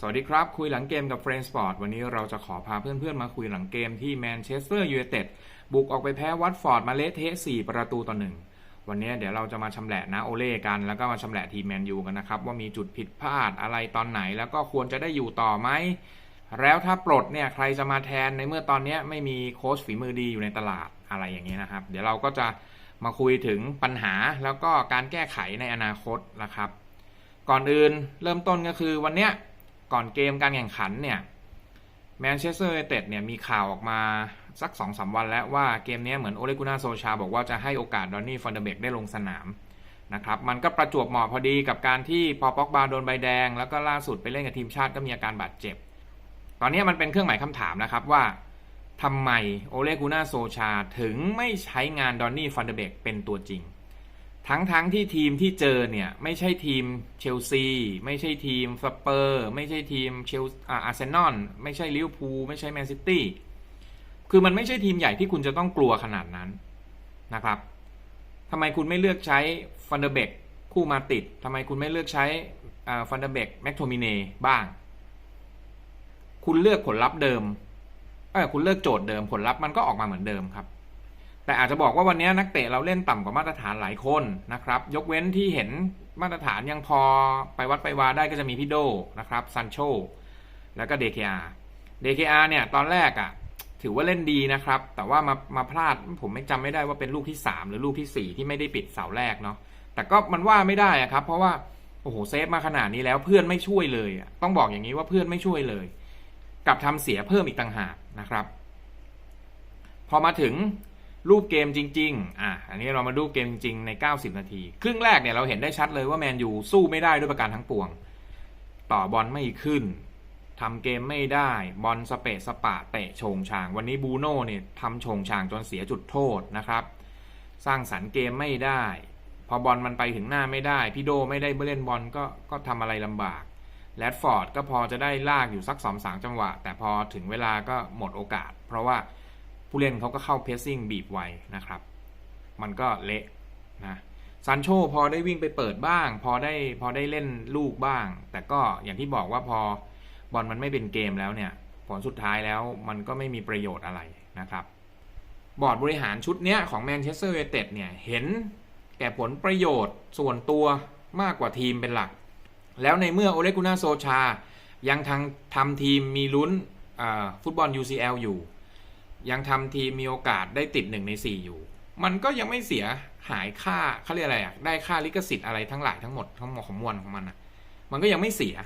สวัสดีครับ คุยหลังเกมกับ f r ร e n d Sport วันนี้เราจะขอพาเพื่อนๆ มาคุยหลังเกมที่แมนเชสเตอร์ยูไนเต็ดบุกออกไปแพ้วัตฟอร์ดมาเลเทะ4ประตูต่อหนึ่งวันนี้เดี๋ยวเราจะมาชำแหละนะโอเล่กัน แล้วก็มาชำแหละทีมแมนยูกันนะครับ ว่ามีจุดผิดพลาดอะไรตอนไหน แล้วก็ควรจะได้อยู่ต่อไหม แล้วถ้าปลดเนี่ยใครจะมาแทนในเมื่อตอนนี้ไม่มีโค้ชฝีมือดีอยู่ในตลาดอะไรอย่างนี้นะครับ เดี๋ยวเราก็จะมาคุยถึงปัญหาแล้วก็การแก้ไขในอนาคตนะครับ ก่อนอื่นเริ่มต้นก็คือวันเนี้ย ก่อนเกมการแข่งขันเนี่ยแมนเชสเตอร์ยูไนเต็ดเนี่ยมีข่าวออกมาสัก2อสวันแล้วว่าเกมนี้เหมือนโอเลกุน่าโซชาบอกว่าจะให้โอกาสดอนนี่ฟอนเดเบกได้ลงสนามนะครับมันก็ประจวบเหมาะพอดีกับการที่พอป็อกบาโดนใบแดง แล้วก็ล่าสุดไปเล่นกับทีมชาติก็มีอาการบาดเจ็บ ตอนนี้มันเป็นเครื่องหมายคำถามนะครับว่าทำไมโอเลกุน่าโซชาถึงไม่ใช้งานดอนนี่ฟอนเดเบกเป็นตัวจริง ทั้งทั้งที่ทีมที่เจอเนี่ยไม่ใช่ทีมเชลซี ไม่ใช่ทีมสเปอร์ไม่ใช่ทีมเชลอาร์เซนอลไม่ใช่ลิเวอร์พูลไม่ใช่แมนซิตี้คือมันไม่ใช่ทีมใหญ่ที่คุณจะต้องกลัวขนาดนั้นนะครับทำไมคุณไม่เลือกใช้ฟันเดอร์เบกคู่มาติดทำไมคุณไม่เลือกใช้ฟันเดอร์เบกแม็กโทมิเนบ้าง คุณเลือกผลลัพธ์เดิมเออคุณเลือกโจทย์เดิมผลลัพธ์มันก็ออกมาเหมือนเดิมครับ แต่อาจจะบอกว่าวันนี้นักเตะเราเล่นต่ำกว่ามาตรฐานหลายคนนะครับ ยกเว้นที่เห็นมาตรฐานยังพอไปวัดไปวาได้ก็จะมีพี่โดนะครับซันโชแล้วก็เดเคอาเดเคอาเนี่ยตอนแรกอะ่ะถือว่าเล่นดีนะครับ แต่ว่ามามาพลาดผมไม่จำไม่ได้ว่าเป็นลูกที่ 3 หรือลูกที่ 4 ที่ไม่ได้ปิดเสาแรกเนาะแต่ก็มันว่าไม่ได้อะครับ เพราะว่าโอ้โหเซฟมาขนาดนี้แล้วเพื่อนไม่ช่วยเลยต้องบอกอย่างนี้ว่าเพื่อนไม่ช่วยเลยกลับทำเสียเพิ่มอีกต่างหากนะครับ พอมาถึง รูปเกมจริง ๆ อะ อันนี้เรามาดูเกมจริงใน 90 นาที ครึ่งแรกเนี่ยเราเห็นได้ชัดเลยว่าแมนยูสู้ไม่ได้ด้วยประการทั้งปวง ต่อบอลไม่ขึ้นทำเกมไม่ได้ บอลสเปะสปะเตะโฉงฉาง วันนี้บูโน่เนี่ยทำโฉงฉางจนเสียจุดโทษนะครับ สร้างสรรค์เกมไม่ได้ พอบอลมันไปถึงหน้าไม่ได้ พี่โดไม่ได้เล่นบอลก็ก็ทำอะไรลำบากแรดฟอร์ดก็พอจะได้ลากอยู่สักสองสามจังหวะ แต่พอถึงเวลาก็หมดโอกาส เพราะว่า ผู้เล่นเขาก็เข้าเพสซิ่งบีบไวนะครับ มันก็เละนะซันโชพอได้วิ่งไปเปิดบ้าง พอได้พอได้เล่นลูกบ้าง แต่ก็อย่างที่บอกว่าพอบอลมันไม่เป็นเกมแล้วเนี่ย ผลสุดท้ายแล้วมันก็ไม่มีประโยชน์อะไรนะครับ บอร์ดบริหารชุดเนี้ยของแมนเชสเตอร์ยูไนเต็ดเนี่ยเห็นแก่ผลประโยชน์ส่วนตัวมากกว่าทีมเป็นหลัก แล้วในเมื่อโอเลกุน่าโซชา ยังทางทำทีมมีลุ้นฟุตบอล UCL อยู่ ยังทำทีมมีโอกาสได้ติดหนึ่งในสี่อยู่ มันก็ยังไม่เสียหายค่าเขาเรียกอะไรอะได้ค่าลิขสิทธิ์อะไรทั้งหลายทั้งหมดทั้งหมดของมวลของมันอะมันก็ยังไม่เสีย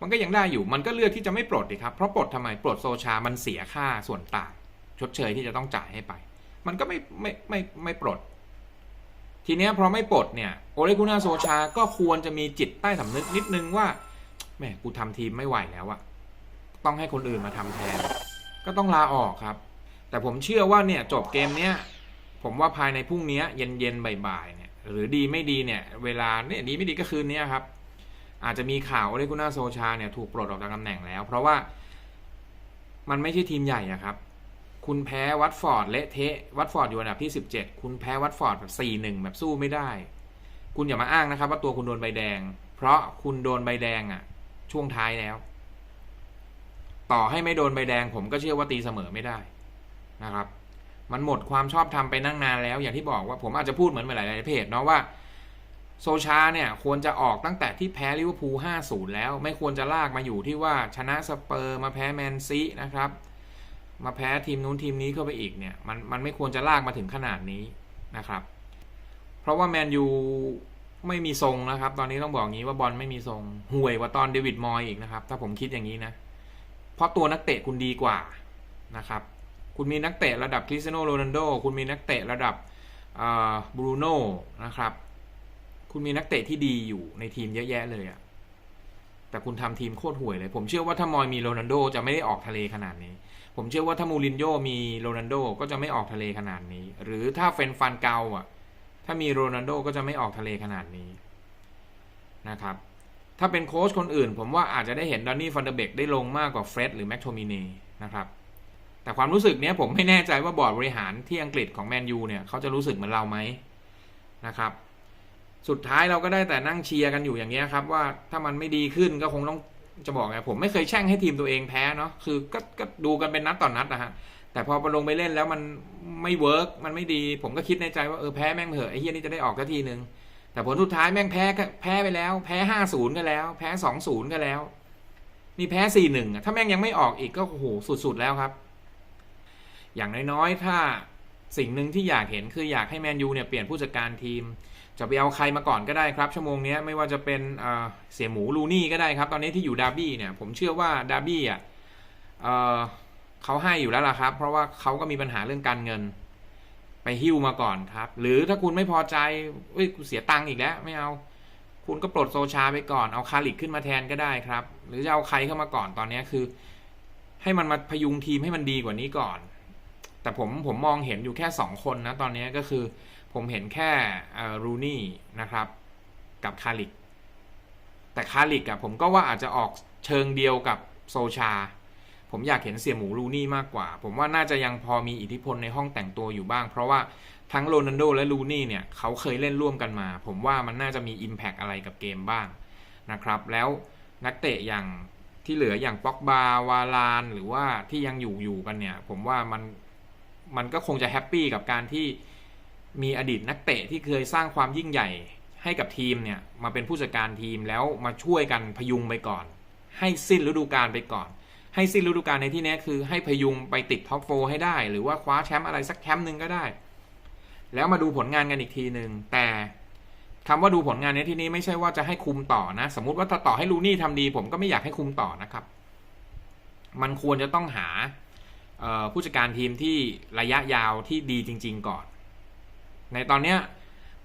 มันก็ยังได้อยู่ มันก็เลือกที่จะไม่ปลดดิครับ เพราะปลดทำไม ปลดโซชา มันเสียค่าส่วนต่าง ชดเชยที่จะต้องจ่ายให้ไป มันก็ไม่ไม่ไม่ไม่ปลด ทีเนี้ยพอไม่ปลดเนี่ย โอเลกุน่าโซชา ก็ควรจะมีจิตใต้สำนึกนิดนึงว่าแหมกูทำทีมไม่ไหวแล้วอะต้องให้คนอื่นมาทำแทน ก็ต้องลาออกครับ แต่ผมเชื่อว่าเนี่ยจบเกมเนี้ยผมว่าภายในพรุ่งนี้เย็นเย็นๆบ่ายๆเนี่ยหรือดีไม่ดีเนี่ยเวลาเนี่ยดีไม่ดีก็คืนนี้ครับ อาจจะมีข่าวว่าเลกุน่าโซชาเนี่ยถูกปลดออกจากตำแหน่งแล้ว เพราะว่ามันไม่ใช่ทีมใหญ่อะครับ คุณแพ้วัตฟอร์ดเละเทะวัตฟอร์ดอยู่อันดับที่ 17 คุณแพ้วัตฟอร์ดแบบ4-1 แบบสู้ไม่ได้ คุณอย่ามาอ้างนะครับ ว่าตัวคุณโดนใบแดง เพราะคุณโดนใบแดงอะช่วงท้ายแล้ว ต่อให้ไม่โดนใบแดง ผมก็เชื่อว่าตีเสมอไม่ได้ นะครับ มันหมดความชอบธรรมไปนั่งนานแล้ว อย่างที่บอกว่าผมอาจจะพูดเหมือนหลายๆเพจเนาะว่าโซชาเนี่ยควรจะออกตั้งแต่ที่แพ้ลิเวอร์พูล5-0 แล้ว ไม่ควรจะลากมาอยู่ที่ว่าชนะสเปอร์มาแพ้แมนซีนะครับ มาแพ้ทีมนู้นทีมนี้เข้าไปอีกเนี่ยมันมันไม่ควรจะลากมาถึงขนาดนี้นะครับ เพราะว่าแมนยูไม่มีทรงนะครับ ตอนนี้ต้องบอกงี้ว่าบอลไม่มีทรงห่วยกว่าตอนเดวิดมอยอีกนะครับ ถ้าผมคิดอย่างนี้นะ เพราะตัวนักเตะคุณดีกว่านะครับ คุณมีนักเตะระดับคริสเตียโนโรนัลโด คุณมีนักเตะระดับบรูโน่นะครับ คุณมีนักเตะที่ดีอยู่ในทีมเยอะแยะเลยอะแต่คุณทำทีมโคตรห่วยเลย ผมเชื่อว่าถ้ามอยมีโรนัลโดจะไม่ได้ออกทะเลขนาดนี้ ผมเชื่อว่าถ้ามูรินโญ่มีโรนัลโดก็จะไม่ออกทะเลขนาดนี้ หรือถ้าเฟนฟันเกาอะ ถ้ามีโรนัลโดก็จะไม่ออกทะเลขนาดนี้นะครับ ถ้าเป็นโค้ชคนอื่น ผมว่าอาจจะได้เห็นดอนนี่ฟันเดเบกได้ลงมากกว่าเฟร็ดหรือแม็กโทมิเนนะครับ แต่ความรู้สึกเนี้ยผมไม่แน่ใจว่าบอร์ดบริหารที่อังกฤษของแมนยูเนี่ยเขาจะรู้สึกเหมือนเราไหมนะครับ สุดท้ายเราก็ได้แต่นั่งเชียร์กันอยู่อย่างเงี้ยครับว่าถ้ามันไม่ดีขึ้นก็คงต้องจะบอกไงผมไม่เคยแช่งให้ทีมตัวเองแพ้เนาะคือก็ก็ดูกันเป็นนัดต่อนนัดนะฮะแต่พอไปลงไปเล่นแล้วมันไม่เวิร์กมันไม่ดี ผมก็คิดในใจว่าเออแพ้แม่งเถอะไอ้เฮียนี่จะได้ออกสักทีหนึ่งแต่ผลสุดท้ายแม่งแพ้แพ้ไปแล้ว แพ้ห้าศูนย์ก็แล้ว แพ้สองศูนย์ก็แล้ว นี่แพ้สี่หนึ่งถ้าแม่งยังไม่ออกอีกก็โอ้โหสุดๆแล้วครับ อย่างน้อยๆ ถ้าสิ่งหนึ่งที่อยากเห็นคืออยากให้แมนยูเนี่ยเปลี่ยนผู้จัดการทีม จะไปเอาใครมาก่อนก็ได้ครับ ชั่วโมงนี้ไม่ว่าจะเป็นเเสียหมูลูนี่ก็ได้ครับ ตอนนี้ที่อยู่ดาร์บี้เนี่ยผมเชื่อว่าดาร์บี้อะเขาให้อยู่แล้วล่ะครับ เพราะว่าเขาก็มีปัญหาเรื่องการเงิน ไปหิ้วมาก่อนครับ หรือถ้าคุณไม่พอใจเอ้ยเสียตังค์อีกแล้วไม่เอา คุณก็ปลดโซชาไปก่อนเอาคาลิกขึ้นมาแทนก็ได้ครับ หรือจะเอาใครเข้ามาก่อนตอนนี้คือ ให้มันมาพยุงทีมให้มันดีกว่านี้ก่อน แต่ผมผมมองเห็นอยู่แค่สองคนนะตอนนี้ก็คือผมเห็นแค่รูนี่นะครับ กับคาลิก แต่คาลิกอะผมก็ว่าอาจจะออกเชิงเดียวกับโซชา ผมอยากเห็นเสี่ยหมูรูนี่มากกว่า ผมว่าน่าจะยังพอมีอิทธิพลในห้องแต่งตัวอยู่บ้าง เพราะว่าทั้งโรนัลโดและลูนี่เนี่ยเขาเคยเล่นร่วมกันมา ผมว่ามันน่าจะมี Impact อะไรกับเกมบ้างนะครับ แล้วนักเตะอย่างที่เหลืออย่างป็อกบาวาลาน หรือว่าที่ยังอยู่อยู่กันเนี่ย ผมว่ามัน มันก็คงจะแฮปปี้กับการที่มีอดีตนักเตะที่เคยสร้างความยิ่งใหญ่ให้กับทีมเนี่ยมาเป็นผู้จัดการทีมแล้วมาช่วยกันพยุงไปก่อน ให้สิ้นฤดูกาลไปก่อน ให้สิ้นฤดูกาลในที่นี้คือให้พยุงไปติดท็อปโฟให้ได้ หรือว่าคว้าแชมป์อะไรสักแชมป์หนึ่งก็ได้ แล้วมาดูผลงานกันอีกทีหนึ่งแต่คำว่าดูผลงานในที่นี้ไม่ใช่ว่าจะให้คุมต่อนะ สมมติว่าถ้าต่อให้ลูนี่ทำดี ผมก็ไม่อยากให้คุมต่อนะครับ มันควรจะต้องหา ผู้จัดการทีมที่ระยะยาวที่ดีจริง ๆ ก่อน ในตอนเนี้ย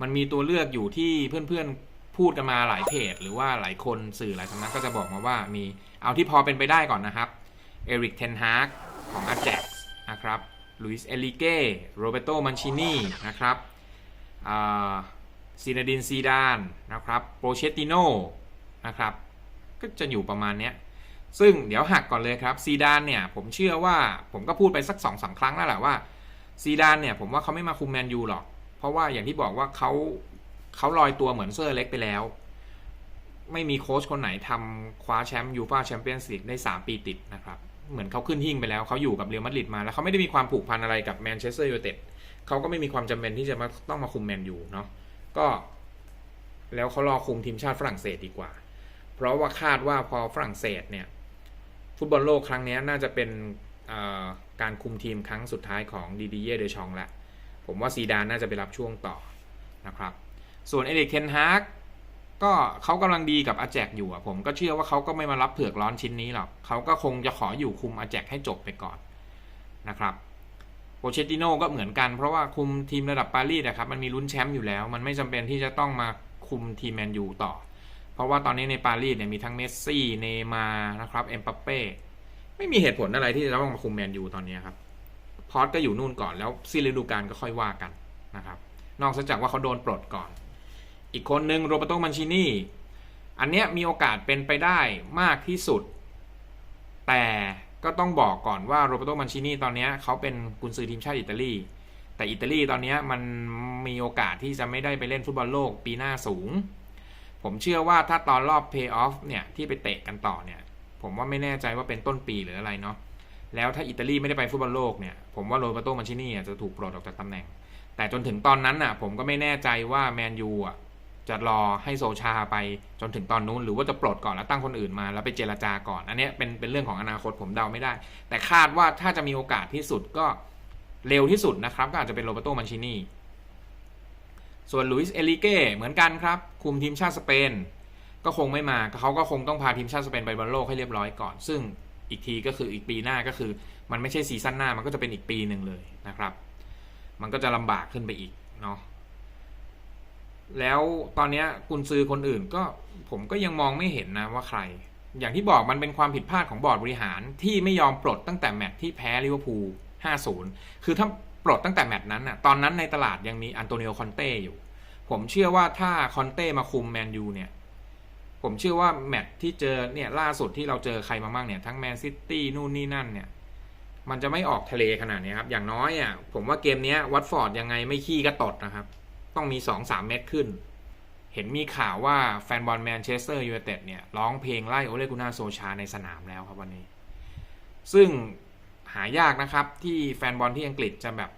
มันมีตัวเลือกอยู่ที่เพื่อนๆพูดกันมาหลายเพจ หรือว่าหลายคนสื่อหลายสำนักก็จะบอกมาว่ามีเอาที่พอเป็นไปได้ก่อนนะครับเอริกเทนฮาร์กของอาแจ็กนะครับลุยส์เอลิเก้โรเบโตมันชินีนะครับซีนาดินซีดานนะครับโปรเชติโนนะครับก็จะอยู่ประมาณเนี้ย ซึ่งเดี๋ยวหักก่อนเลยครับซีดานเนี่ยผมเชื่อว่าผมก็พูดไปสักสองสาครั้งแล้วแหละว่าซีดานเนี่ยผมว่าเขาไม่มาคุมแมนยูหรอก เพราะว่าอย่างที่บอกว่าเขาเขาลอยตัวเหมือนเซอร์เล็กไปแล้ว ไม่มีโค้ชคนไหนทำคว้าแชมป์ยูฟ่าแชมเปี้ยนส์ลีกได้ 3 ปีติดนะครับเหมือนเขาขึ้นหิ่งไปแล้วเขาอยู่กับเรอัลมาดริดมาแล้วเขาไม่ได้มีความผูกพันอะไรกับแมนเชสเตอร์ยูไนเต็ดเขาก็ไม่มีความจำเป็นที่จะมาต้องมาคุมแมนยูเนาะก็ แล้วเขารอคุมทีมชาติฝรั่งเศสดีกว่า เพราะว่าคาดว่าพอฝรั่งเศสเนี่ย ฟุตบอลโลกครั้งนี้น่าจะเป็นการคุมทีมครั้งสุดท้ายของดีดีเย่เดชองแหละผมว่าซีดานน่าจะไปรับช่วงต่อนะครับ ส่วนเอเดกเทนฮากก็เขากำลังดีกับอาแจกอยู่อะผมก็เชื่อว่าเขาก็ไม่มารับเผือกร้อนชิ้นนี้หรอกเขาก็คงจะขออยู่คุมอาแจกให้จบไปก่อนนะครับโปเชติโน่ก็เหมือนกันเพราะว่าคุมทีมระดับปารีสนะครับมันมีลุ้นแชมป์อยู่แล้ว มันไม่จำเป็นที่จะต้องมาคุมทีมแมนยูต่อ เพราะว่าตอนนี้ในปารีสเนี่ยมีทั้งเมสซี่ เนมานะครับ เอ็มบัปเป้ ไม่มีเหตุผลอะไรที่จะต้องมาคุมแมนยูตอนนี้ครับ พอร์ตก็อยู่นู่นก่อนแล้วซีฤดูกาลก็ค่อยว่ากันนะครับ นอกจากว่าเขาโดนปลดก่อน อีกคนหนึ่งโรเบโตมันชินีอันเนี้ยมีโอกาสเป็นไปได้มากที่สุด แต่ก็ต้องบอกก่อนว่าโรเบโตมันชินีตอนนี้เขาเป็นกุนซือทีมชาติอิตาลี แต่อิตาลีตอนนี้มันมีโอกาสที่จะไม่ได้ไปเล่นฟุตบอลโลกปีหน้าสูง ผมเชื่อว่าถ้าตอนรอบเพย์ออฟเนี่ยที่ไปเตะกันต่อเนี่ย ผมว่าไม่แน่ใจว่าเป็นต้นปีหรืออะไรเนาะแล้วถ้าอิตาลีไม่ได้ไปฟุตบอลโลกเนี่ยผมว่าโรเบโตมันชินี่จะถูกปลดออกจากตำแหน่ง แต่จนถึงตอนนั้นน่ะ ผมก็ไม่แน่ใจว่าแมนยูอะจะรอให้โซชาไปจนถึงตอนนู้น หรือว่าจะปลดก่อนแล้วตั้งคนอื่นมาแล้วไปเจรจาก่อน อันนี้เป็นเป็นเรื่องของอนาคตผมเดาไม่ได้ แต่คาดว่าถ้าจะมีโอกาสที่สุดก็เร็วที่สุดนะครับ ก็อาจจะเป็นโรเบโตมันชินี่ ส่วนลุยส์เอลิเก้เหมือนกันครับ คุมทีมชาติสเปน ก็คงไม่มาเขาก็คงต้องพาทีมชาติสเปนไปบอลโลกให้เรียบร้อยก่อน ซึ่งอีกทีก็คืออีกปีหน้าก็คือ มันไม่ใช่ซีซั่นหน้ามันก็จะเป็นอีกปีหนึ่งเลยนะครับ มันก็จะลำบากขึ้นไปอีกเนาะแล้วตอนนี้กุนซือคนอื่นก็ผมก็ยังมองไม่เห็นนะว่าใคร อย่างที่บอกมันเป็นความผิดพลาดของบอร์ดบริหารที่ไม่ยอมปลดตั้งแต่แมตช์ที่แพ้ลิเวอร์พูล 5-0 คือถ้า ปลดตั้งแต่แมตช์นั้นอะตอนนั้นในตลาดยังมีอันโตนิโอคอนเต้อยู่ ผมเชื่อว่าถ้าคอนเต้มาคุมแมนยูเนี่ยผมเชื่อว่าแมตช์ที่เจอเนี่ยล่าสุดที่เราเจอใครมาบ้างเนี่ยทั้งแมนซิตี้นู่นนี่นั่นเนี่ยมันจะไม่ออกทะเลขนาดนี้ครับอย่างน้อยอะผมว่าเกมนี้วัตฟอร์ดยังไงไม่ขี้ก็ตดนะครับ ต้องมีสองสามเม็ดขึ้นเห็นมีข่าวว่าแฟนบอลแมนเชสเตอร์ยูไนเต็ดเนี่ยร้องเพลงไล่โอเลกุนาโซชาในสนามแล้วครับวันนี้ ซึ่ง หายากนะครับ ที่แฟนบอลที่อังกฤษจะแบบ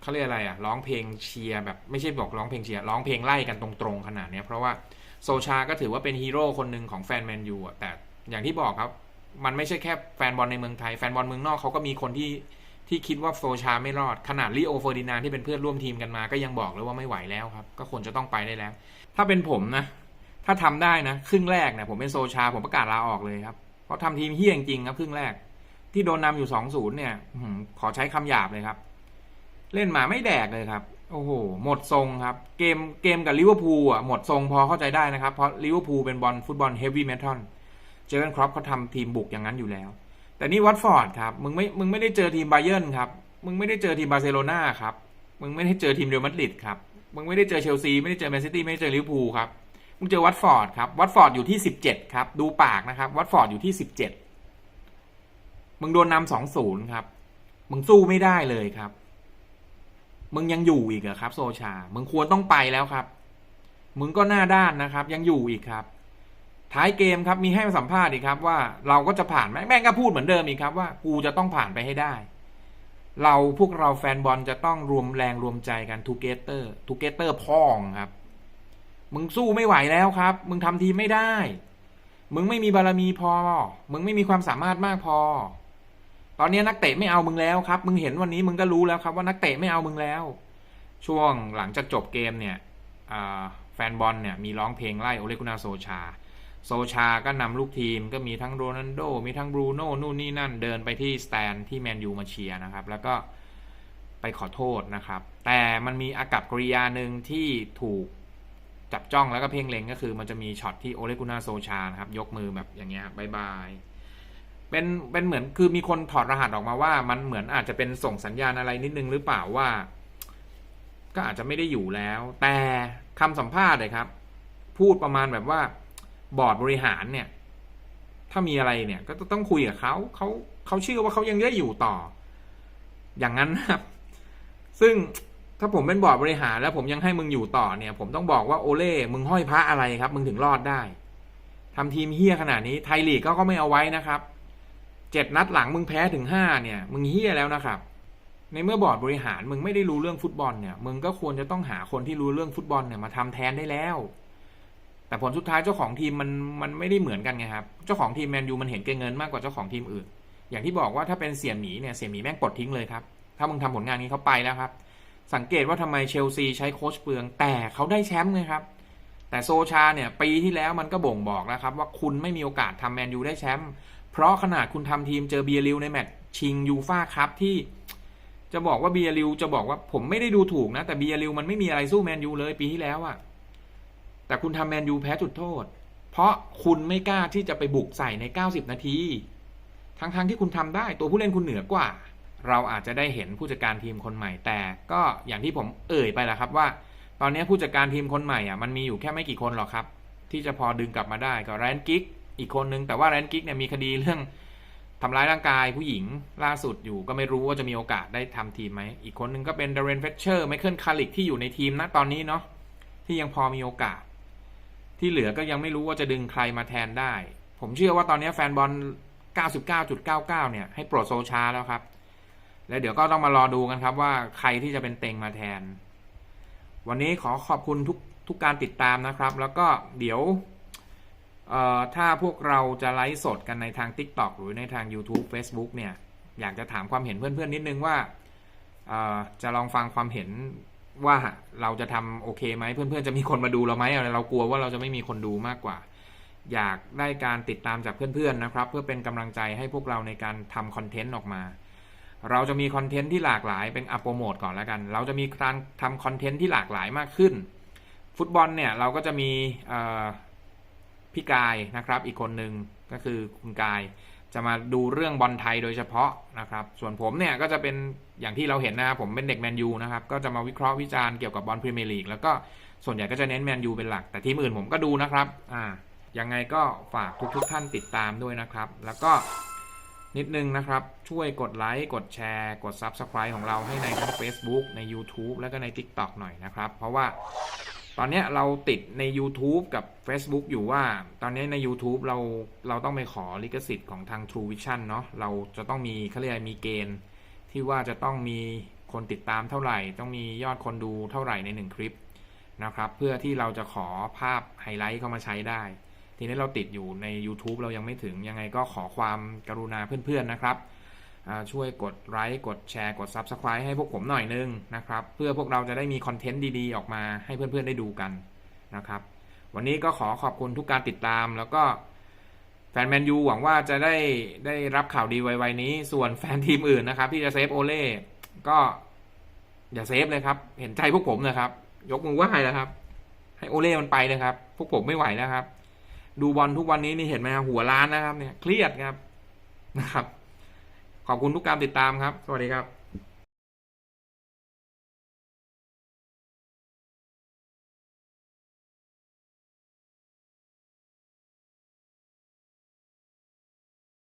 เขาเรียกอะไรอะร้องเพลงเชียร์แบบไม่ใช่บอกร้องเพลงเชียร์ร้องเพลงไล่กันตรงๆขนาดเนี้ยเพราะว่าโซชาก็ถือว่าเป็นฮีโร่คนหนึ่งของแฟนแมนยูอะแต่อย่างที่บอกครับ มันไม่ใช่แค่แฟนบอลในเมืองไทย แฟนบอลเมืองนอกเขาก็มีคนที่ที่คิดว่าโซชาไม่รอด ขนาดลิโอเฟอร์ดินานที่เป็นเพื่อนร่วมทีมกันมา ก็ยังบอกเลยว่าไม่ไหวแล้วครับ ก็ควรจะต้องไปได้แล้ว ถ้าเป็นผมนะ ถ้าทำได้นะ ครึ่งแรกเนี่ยผมเป็นโซชาผมประกาศลาออกเลยครับ เพราะทำทีมเฮี้ยจริงครับครึ่งแรก ที่โดนนำอยู่สองศูนย์เนี่ยขอใช้คำหยาบเลยครับ เล่นหมาไม่แดกเลยครับ โอ้โห หมดทรงครับ เกมเกมกับลิเวอร์พูลอะหมดทรงพอเข้าใจได้นะครับ เพราะลิเวอร์พูลเป็นบอลฟุตบอลเฮฟวี่เมทัลเจอร์นครอปเขาทำทีมบุกอย่างนั้นอยู่แล้ว แต่นี่วัตฟอร์ดครับ มึงไม่มึงไม่ได้เจอทีมไบเยิร์นครับ มึงไม่ได้เจอทีมบาร์เซโลนาครับ มึงไม่ได้เจอทีมเรอัลมาดริดครับ มึงไม่ได้เจอเชลซีไม่ได้เจอแมนซิตี้ไม่ได้เจอลิเวอร์พูลครับ มึงเจอวัตฟอร์ดครับ วัตฟอร์ดอยู่ที่สิบเจ็ดครับ ดูปากนะครับ วัตฟอร์ดอยู่ที่สิบเจ็ด มึงโดนนำสองศูนย์ครับ มึงสู้ไม่ได้เลยครับ มึงยังอยู่อีกเหรอครับ โซชา มึงควรต้องไปแล้วครับ มึงก็หน้าด้านนะครับ ยังอยู่อีกครับ ท้ายเกมครับมีให้สัมภาษณ์อีกครับ ว่าเราก็จะผ่านไหมแม่งก็พูดเหมือนเดิมอีกครับ ว่ากูจะต้องผ่านไปให้ได้ เราพวกเราแฟนบอลจะต้องรวมแรงรวมใจกันทูเกเตอร์ทูเกเตอร์พ่องครับ มึงสู้ไม่ไหวแล้วครับ มึงทำทีไม่ได้มึงไม่มีบารมีพอ มึงไม่มีความสามารถมากพอ ตอนนี้นักเตะไม่เอามึงแล้วครับ มึงเห็นวันนี้มึงก็รู้แล้วครับว่านักเตะไม่เอามึงแล้ว ช่วงหลังจากจบเกมเนี่ยแฟนบอลเนี่ยมีร้องเพลงไล่โอเลกุนาโซชา โซชาก็นำลูกทีมก็มีทั้งโรนัลโด มีทั้งบรูโน่นู่นนี่นั่นเดินไปที่สแตนที่แมนยูมาเชียร์นะครับ แล้วก็ไปขอโทษนะครับ แต่มันมีอากับกริยาหนึ่งที่ถูกจับจ้องแล้วก็เพ่งเล็งก็คือมันจะมีช็อตที่โอเลกุนาโซชานะครับยกมือแบบอย่างเงี้ยบายบาย เป็นเป็นเหมือนคือมีคนถอดรหัสออกมาว่า มันเหมือนอาจจะเป็นส่งสัญญาณอะไรนิดนึงหรือเปล่าว่า ก็อาจจะไม่ได้อยู่แล้ว แต่คำสัมภาษณ์เลยครับ พูดประมาณแบบว่า บอร์ดบริหารเนี่ย ถ้ามีอะไรเนี่ย ก็ต้องคุยกับเขาเขาเขาเชื่อว่าเขายังได้อยู่ต่อ อย่างนั้นนะครับ ซึ่งถ้าผมเป็นบอร์ดบริหารแล้วผมยังให้มึงอยู่ต่อเนี่ย ผมต้องบอกว่าโอเล่มึงห้อยพระอะไรครับ มึงถึงรอดได้ทำทีมเฮี้ยขนาดนี้ไทยลีกก็ไม่เอาไว้นะครับ เจ็ดนัดหลังมึงแพ้ถึงห้าเนี่ย มึงเฮี้ยแล้วนะครับ ในเมื่อบอร์ดบริหารมึงไม่ได้รู้เรื่องฟุตบอลเนี่ย มึงก็ควรจะต้องหาคนที่รู้เรื่องฟุตบอลเนี่ยมาทำแทนได้แล้ว แต่ผลสุดท้ายเจ้าของทีมมันมันไม่ได้เหมือนกันไงครับ เจ้าของทีมแมนยูมันเห็นเกงเงินมากกว่าเจ้าของทีมอื่น อย่างที่บอกว่าถ้าเป็นเสี่ยหมีเนี่ยเสี่ยหมีแม่งปลดทิ้งเลยครับ ถ้ามึงทำผลงานนี้เขาไปแล้วครับ สังเกตว่าทำไมเชลซีใช้โค้ชเปลือง แต่เขาได้แชมป์ไงครับ แต่โซชาเนี่ยปีที่แล้วมันก็บ่งบอกแล้วครับ ว่าคุณไม่มีโอกาสทำแมนยูได้แชมป์ เพราะขนาดคุณทำทีมเจอเบียริวในแมตช์ชิงยูฟ่าคัพที่จะบอกว่าเบียริวจะบอกว่าผมไม่ได้ดูถูกนะ แต่เบียริวมันไม่มีอะไรสู้แมนยูเลยปีที่แล้วอะแต่คุณทำแมนยูแพ้จุดโทษ เพราะคุณไม่กล้าที่จะไปบุกใส่ใน 90 นาที ทั้งๆทที่คุณทำได้ตัวผู้เล่นคุณเหนือกว่า เราอาจจะได้เห็นผู้จัดการทีมคนใหม่ แต่ก็อย่างที่ผมเอ่ยไปแล้วครับว่า ตอนนี้ผู้จัดการทีมคนใหม่อะมันมีอยู่แค่ไม่กี่คนหรอกครับ ที่จะพอดึงกลับมาได้ก็แรนกิก อีกคนนึงแต่ว่าแรนกิกเนี่ยมีคดีเรื่องทำร้ายร่างกายผู้หญิงล่าสุดอยู่ก็ไม่รู้ว่าจะมีโอกาสได้ทำทีมไหม อีกคนนึงก็เป็นเดเรนเฟเชอร์ไมเคิลคาริกที่อยู่ในทีมณตอนนี้เนาะที่ยังพอมีโอกาส ที่เหลือก็ยังไม่รู้ว่าจะดึงใครมาแทนได้ ผมเชื่อว่าตอนนี้แฟนบอล 99.99 เนี่ยให้โปรดโซชาแล้วครับ แล้วเดี๋ยวก็ต้องมารอดูกันครับว่าใครที่จะเป็นเต็งมาแทน วันนี้ขอขอบคุณทุกทุกการติดตามนะครับ แล้วก็เดี๋ยว ถ้าพวกเราจะไลฟ์สดกันในทาง TikTok หรือในทาง YouTube Facebook เนี่ย อยากจะถามความเห็นเพื่อนๆ นิดนึงว่าจะลองฟังความเห็นว่าเราจะทำโอเคไหมเพื่อนๆ จะมีคนมาดูเราไหมอะไรเรากลัวว่าเราจะไม่มีคนดูมากกว่า อยากได้การติดตามจากเพื่อนๆนะครับ เพื่อเป็นกำลังใจให้พวกเราในการทำคอนเทนต์ออกมา เราจะมีคอนเทนต์ที่หลากหลายเป็นอัปโปรโมทก่อนแล้วกัน เราจะมีการทำคอนเทนต์ที่หลากหลายมากขึ้น ฟุตบอลเนี่ยเราก็จะมี พี่กายนะครับ อีกคนหนึ่งก็คือคุณกายจะมาดูเรื่องบอลไทยโดยเฉพาะนะครับ ส่วนผมเนี่ยก็จะเป็นอย่างที่เราเห็นนะครับผมเป็นเด็กแมนยูนะครับ ก็จะมาวิเคราะห์วิจารณ์เกี่ยวกับบอลพรีเมียร์ลีกแล้วก็ส่วนใหญ่ก็จะเน้นแมนยูเป็นหลัก แต่ทีมอื่นผมก็ดูนะครับอ่ายังไงก็ฝากทุกๆท่านติดตามด้วยนะครับ แล้วก็นิดนึงนะครับ ช่วยกดไลค์กดแชร์ กด Subscribe ของเราให้ในทั้ง Facebook ใน YouTube แล้วก็ใน TikTok หน่อยนะครับ เพราะว่า ตอนนี้เราติดใน YouTube กับ Facebook อยู่ว่า ตอนนี้ใน YouTube เราเราต้องไปขอลิขสิทธิ์ของทาง True Vision เนาะเราจะต้องมีเขาเรียกมีเกณฑ์ ที่ว่าจะต้องมีคนติดตามเท่าไหร่ ต้องมียอดคนดูเท่าไหร่ในหนึ่งคลิปนะครับ เพื่อที่เราจะขอภาพไฮไลท์เข้ามาใช้ได้ ทีนี้เราติดอยู่ใน YouTube เรายังไม่ถึงยังไงก็ขอความกรุณาเพื่อนๆนะครับ ช่วยกดไลค์กดแชร์กด Subscribe ให้พวกผมหน่อยนึงนะครับ เพื่อพวกเราจะได้มีคอนเทนต์ดีๆ ออกมาให้เพื่อนๆได้ดูกันนะครับ วันนี้ก็ขอขอบคุณทุกการติดตามแล้วก็แฟนแมนยูหวังว่าจะได้ได้รับข่าวดีไวๆนี้ ส่วนแฟนทีมอื่นนะครับที่จะเซฟโอเล่ก็อย่าเซฟเลยครับ เห็นใจพวกผมนะครับ ยกมือไหว้แล้วครับ ให้โอเล่มันไปนะครับ พวกผมไม่ไหวแล้วครับ ดูบอลทุกวันนี้นี่เห็นไหมครับหัวล้านนะครับเนี่ยเครียดครับนะครับ ขอบคุณทุกการติดตามครับ สวัสดีครับ